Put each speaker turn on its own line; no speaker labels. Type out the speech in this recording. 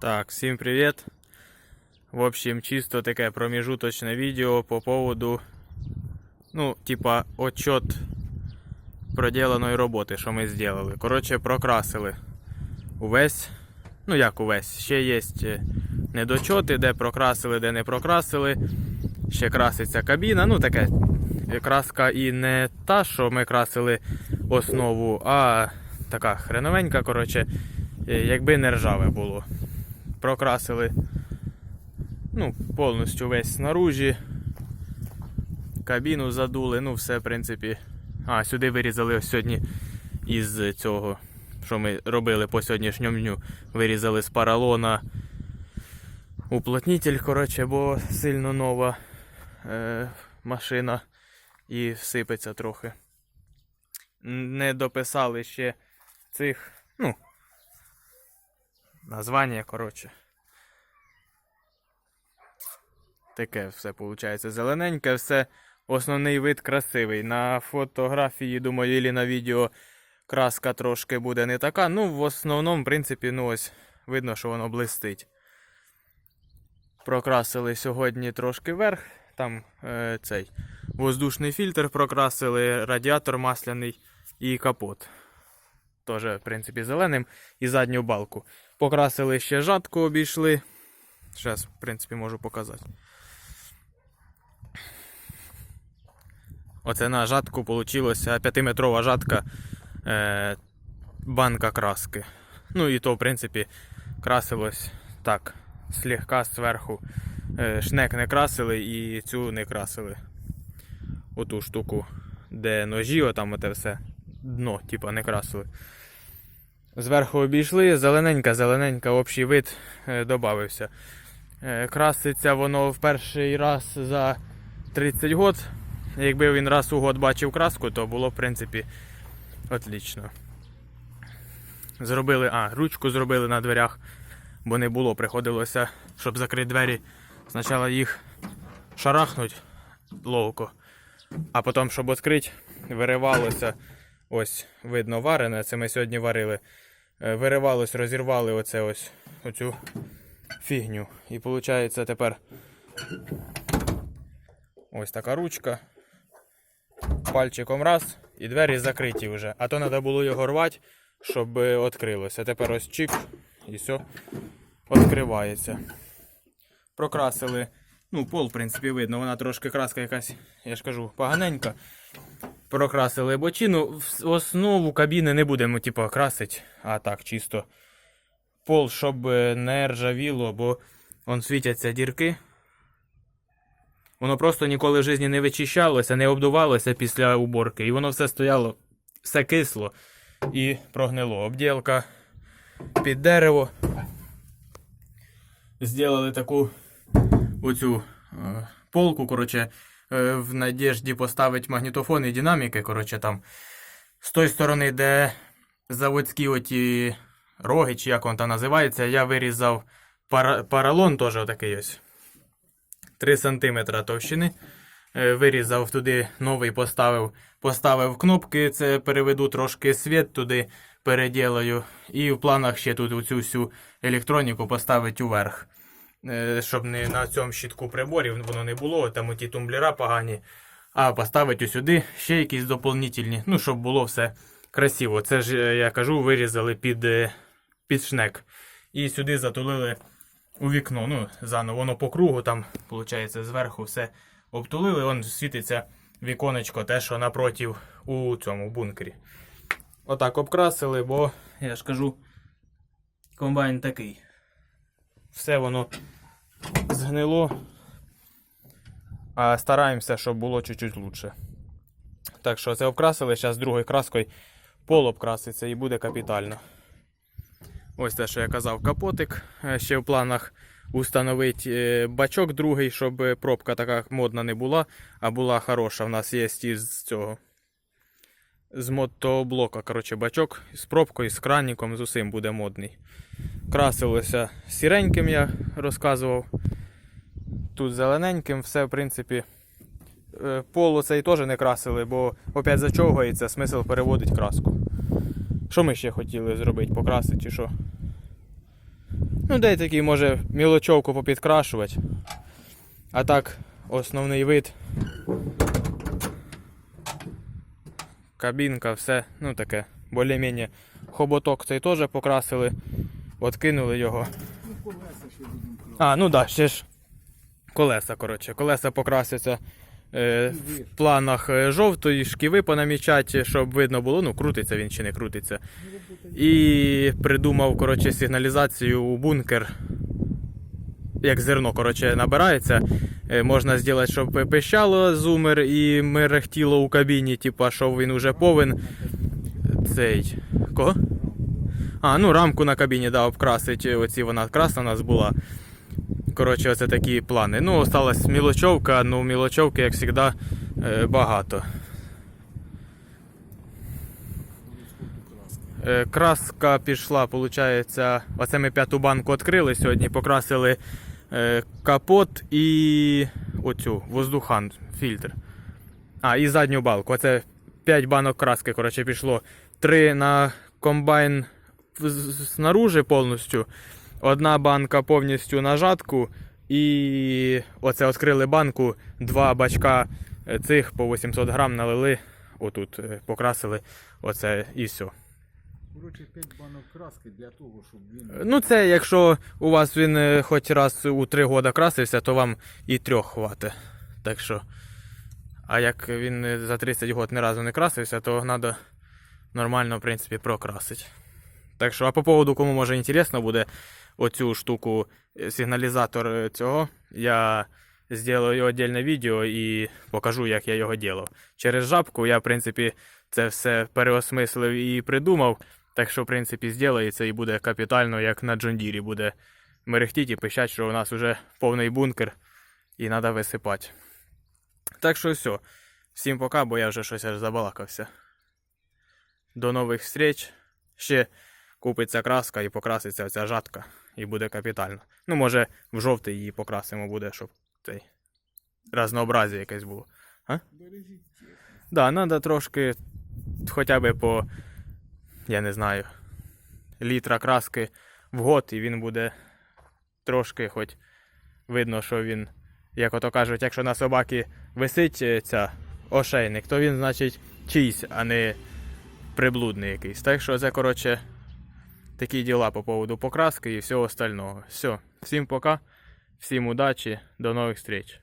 Так, всім привіт. В общем, чисто таке промежуточне відео по поводу, ну, типа, отчет проделаної роботи, що ми зробили. Коротше, прокрасили увесь, ну як увесь, ще є недочоти, де прокрасили, де не прокрасили. Ще краситься кабіна, ну таке. Краска і не та, що ми красили основу, а така хреновенька, коротше, е, якби не ржаве було прокрасили ну, повністю весь снаружі. Кабіну задули, ну все, в принципі. А, сюди вирізали ось сьогодні із цього, що ми робили по сьогоднішньому дню. Вирізали з паралона уплотнитель, коротше, бо сильно нова е, машина і сипеться трохи. Не дописали ще цих, ну, названня, коротше. Таке все виходить. Зелененьке, все. Основний вид красивий. На фотографії, думаю, і на відео краска трошки буде не така. Ну, в основному, в принципі, ну ось видно, що воно блистить. Прокрасили сьогодні трошки вверх. Там е, цей воздушний фільтр прокрасили, радіатор масляний і капот. Теж, в принципі, зеленим і задню балку. Покрасили ще жатку, обійшли. Зараз, в принципі, можу показати. Оце на жатку вийшла 5-метрова жатка е, банка краски. Ну і то, в принципі, красилось так, слегка зверху. Е, шнек не красили і цю не красили. Оту штуку, де ножі, отам оте все дно, типа, не красили. Зверху обійшли, зелененька, зелененька, общий вид е, додався. Е, краситься воно в перший раз за 30 год. Якби він раз у год бачив краску, то було, в принципі, отлично. Зробили, а, ручку зробили на дверях, бо не було. Приходилося, щоб закрити двері, спочатку їх шарахнуть ловко, а потім, щоб відкрити, виривалося. Ось, видно, варене, це ми сьогодні варили. Е, Виривалось, розірвали оце ось оцю фігню. І виходить тепер ось така ручка. Пальчиком раз і двері закриті вже. А то треба було його рвати, щоб відкрилося. Тепер ось чик і все відкривається. Прокрасили. Ну, пол, в принципі, видно, вона трошки краска якась, я ж кажу, поганенька. Прокрасили бочину. В основу кабіни не будемо, типу, красити, а так, чисто пол, щоб не ржавіло, бо вон світяться дірки. Воно просто ніколи в житті не вичищалося, не обдувалося після уборки. І воно все стояло, все кисло і прогнило. Обділка під дерево. Зробили таку оцю е, полку, коротше, е, в надіжді поставити магнітофон і динаміки, коротше, там. З тої сторони, де заводські оті роги, чи як він там називається, я вирізав пара, паралон теж отакий ось. 3 см товщини. Е, Вирізав туди новий, поставив, поставив кнопки, це переведу трошки світ туди, переділаю. І в планах ще тут оцю всю електроніку поставити уверх. Е, Щоб не на цьому щитку приборів воно не було, там оті тумблера погані. А поставити сюди ще якісь доповнительні, ну, щоб було все красиво. Це ж, е, я кажу, вирізали під, е, під шнек. І сюди затулили у вікно. Ну, заново воно по кругу, там, виходить, зверху все обтулили, вон світиться віконечко, те, що напротив у цьому бункері. Отак обкрасили, бо, я ж кажу, комбайн такий. Все воно згнило. А стараємося, щоб було чуть-чуть лучше. Так що це обкрасили, зараз другою краскою пол обкраситься і буде капітально. Ось те, що я казав, капотик. Е, Ще в планах установити е, бачок другий, щоб пробка така модна не була, а була хороша. У нас є із цього. З мотоблока, коротше, бачок з пробкою, з кранником, з усім буде модний. Красилося сіреньким, я розказував. Тут зелененьким, все, в принципі. Е, Поло цей теж не красили, бо опять зачовгається, смисл переводить краску. Що ми ще хотіли зробити? Покрасити чи що? Ну, де такий може мілочовку попідкрашувати. А так, основний вид. Кабінка, все, ну таке, більш-менш хоботок цей теж покрасили, його.
Ще будемо красити.
А, ну да, ще ж колеса, коротше. Колеса покрасяться е, в планах е, жовтої, шківи понамічати, щоб видно було, ну крутиться він чи не крутиться. І придумав, коротше, сигналізацію у бункер. Як зерно, коротше, набирається. Е, Можна зробити, щоб пищало зумер і мерехтіло у кабіні, типа, що він уже повен. Цей. Кого? А, ну рамку на кабіні, да, обкрасить. Оці вона красна у нас була. Коротше, оце такі плани. Ну, осталась мілочовка, ну мілочовки, як завжди, е, багато. Е, Краска пішла, виходить, оце ми п'яту банку відкрили сьогодні, покрасили е, капот і оцю воздухан, фільтр. А, і задню балку. Оце 5 банок краски, коротше, пішло. Три на комбайн снаружи повністю. Одна банка повністю на жатку. І оце відкрили банку, два бачка е, цих по 800 грам налили. Отут е, покрасили. Оце і все.
Коротше, 5 банок краски для того, щоб він.
Ну, це якщо у вас він е, хоч раз у 3 роки красився, то вам і трьох хватить. Так що. А як він е, за 30 років ні разу не красився, то треба нормально, в принципі, прокрасити. Так що, а по поводу, кому може інтересно буде оцю штуку, е, сигналізатор е, цього, я зроблю окреме відео і покажу, як я його робив. Через жабку я, в принципі, це все переосмислив і придумав. Так що, в принципі, зробиться і буде капітально, як на Джондірі буде мерехтіть і пищать, що у нас вже повний бункер і треба висипати. Так що все. Всім пока, бо я вже щось аж забалакався. До нових встреч. Ще купиться краска і покраситься оця жатка. І буде капітально. Ну, може, в жовтий її покрасимо буде, щоб цей разнообразі якесь було.
Бережіть.
Да, треба трошки хоча б по, я не знаю, літра краски в год, і він буде трошки хоч видно, що він, як ото кажуть, якщо на собаки висить е, ця ошейник, то він, значить, чийсь, а не приблудний якийсь. Так що це, коротше, такі дела по поводу покраски и всего остального. Все, всем пока, всем удачи, до новых встреч.